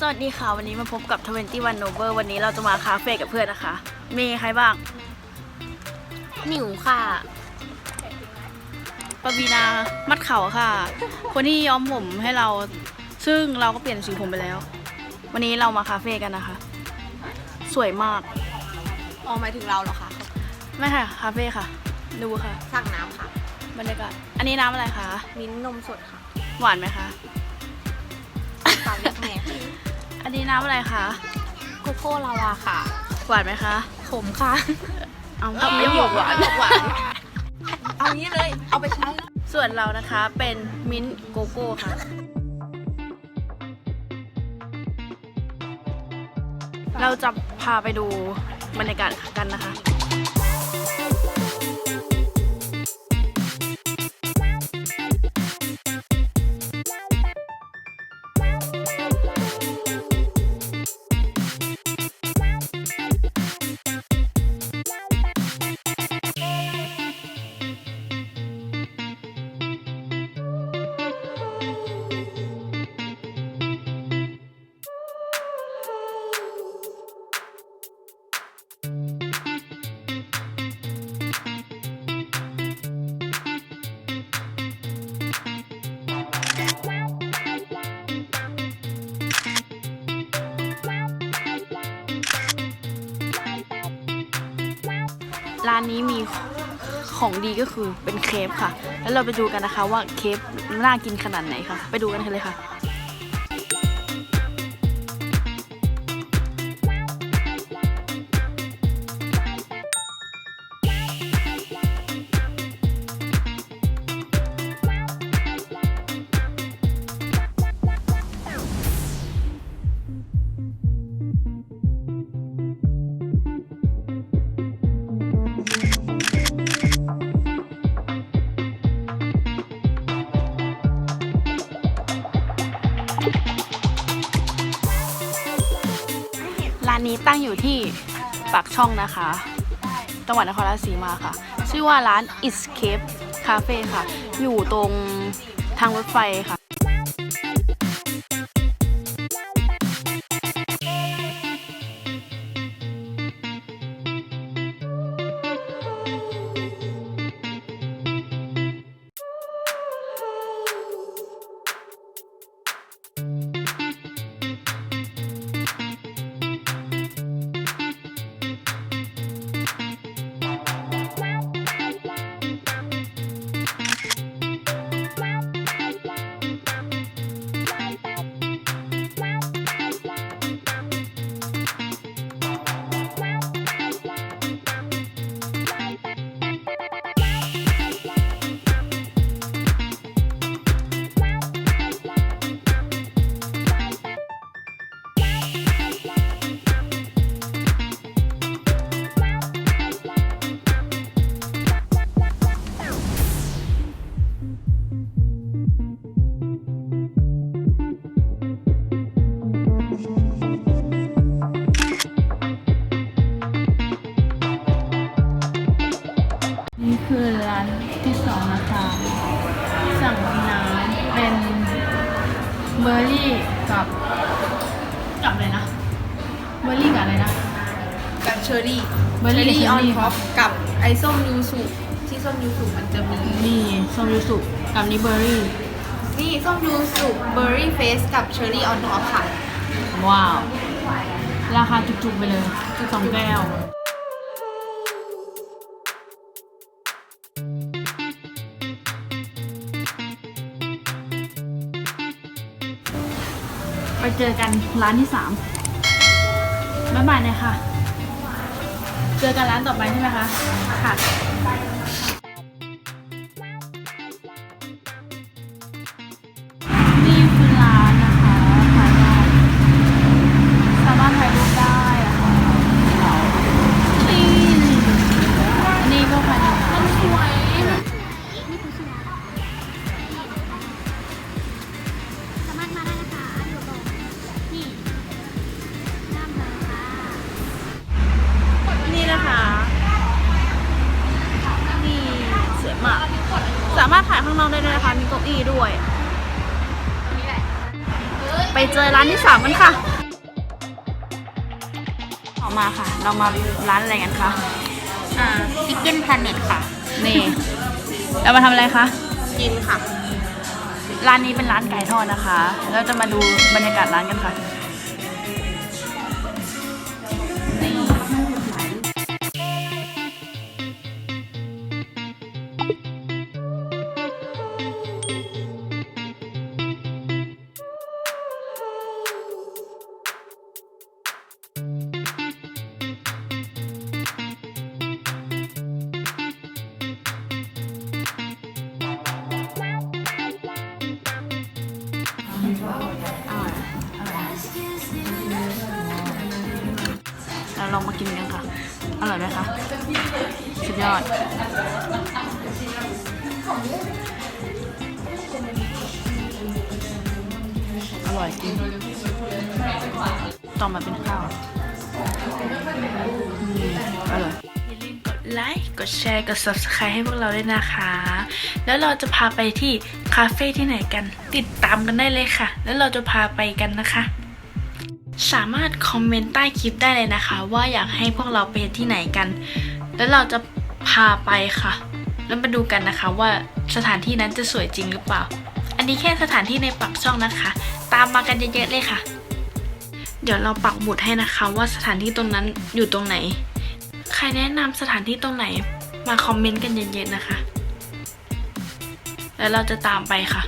สวัสดีค่ะ วันนี้มาพบกับ 21 Nover วันนี้เราจะมาคาเฟ่กับเพื่อนนะคะ มีใครบ้าง หนิวค่ะปวีนามัดเขาค่ะ คนที่ย้อมผมให้เรา ซึ่งเราก็เปลี่ยนสีผมไปแล้ว วันนี้เรามาคาเฟ่กันนะคะ สวยมาก ออกหมายถึงเราเหรอคะ ไม่ค่ะ คาเฟ่ค่ะ ดูค่ะ สั่งน้ำค่ะ บรรยากาศ อันนี้น้ำอะไรคะ มิ้นท์นมสดค่ะหวานไหมคะฝากเรียกแม่อันนี้น้ำอะไรคะ โกโก้ลาวาค่ะ หวานไหมคะ ขมค่ะ เอาเอาไม่บอกหวานบอกหวาน เอางี้เลย เอาไปใช้ ส่วนเรานะคะเป็นมิ้นท์โกโก้ค่ะ เราจะพาไปดูบรรยากาศกันนะคะ ร้านนี้มีของดีก็คือเป็นเคปค่ะ แล้วเราไปดูกันนะคะว่าเคปน่ากินขนาดไหนค่ะ ไปดูกันเลยค่ะานนี้ตั้งอยู่ที่ปากช่องนะคะ จังหวัดนครราชสีมาค่ะ ชื่อว่าร้าน Escape Cafe ค่ะ อยู่ตรงทางรถไฟค่ะ กับกับอะไรนะเบอร์รี่กับอะไรนะ กับเชอร์รี่เบอร์รี่กับเชอร์รี่ออนท็อปกับไอส้มยูสุที่ส้มยูสุมันจะมี นี่ส้มยูสุกับนี้เบอร์รี่ นี่ส้มยูสุเบอร์รี่เฟสกับเชอร์รี่ออนท็อปค่ะ ว้าว ราคาจุกๆไปเลยสองแก้ว ไปเจอกันร้านที่สามบ๊ายบายเลยค่ะเจอกันร้านต่อไปใช่ไหมคะ ค่ะ ข้างนอกได้ด้วยนะคะ มีเก้าอี้ด้วย ไปเจอร้านที่สามกันค่ะออกมาค่ะ เรามาร้านอะไรกันคะอ่าชิคเก้นพลเน็ตค่ะ นี่ เรามาทำอะไรคะ กินค่ะ ร้านนี้เป็นร้านไก่ทอดนะคะ เราจะมาดูบรรยากาศร้านกันค่ะ ลองมากินกันค่ะ อร่อยไหมคะ สุดยอด อร่อยจริง ต่อมาเป็นข้าวอร่อยอย่าลืมกดไลค์กดแชร์ กด subscribe ให้พวกเราด้วยนะคะ แล้วเราจะพาไปที่คาเฟ่ที่ไหนกัน ติดตามกันได้เลยค่ะ แล้วเราจะพาไปกันนะคะ สามารถคอมเมนต์ใต้คลิปได้เลยนะคะ ว่าอยากให้พวกเราไปที่ไหนกัน แล้วเราจะพาไปค่ะ แล้วมาดูกันนะคะว่าสถานที่นั้นจะสวยจริงหรือเปล่า อันนี้แค่สถานที่ในปักช่องนะคะ ตามมากันเยอะๆเลยค่ะ เดี๋ยวเราปักหมุดให้นะคะ ว่าสถานที่ตรงนั้นอยู่ตรงไหน ใครแนะนำสถานที่ตรงไหนมาคอมเมนต์กันเยอะๆนะคะ แล้วเราจะตามไปค่ะ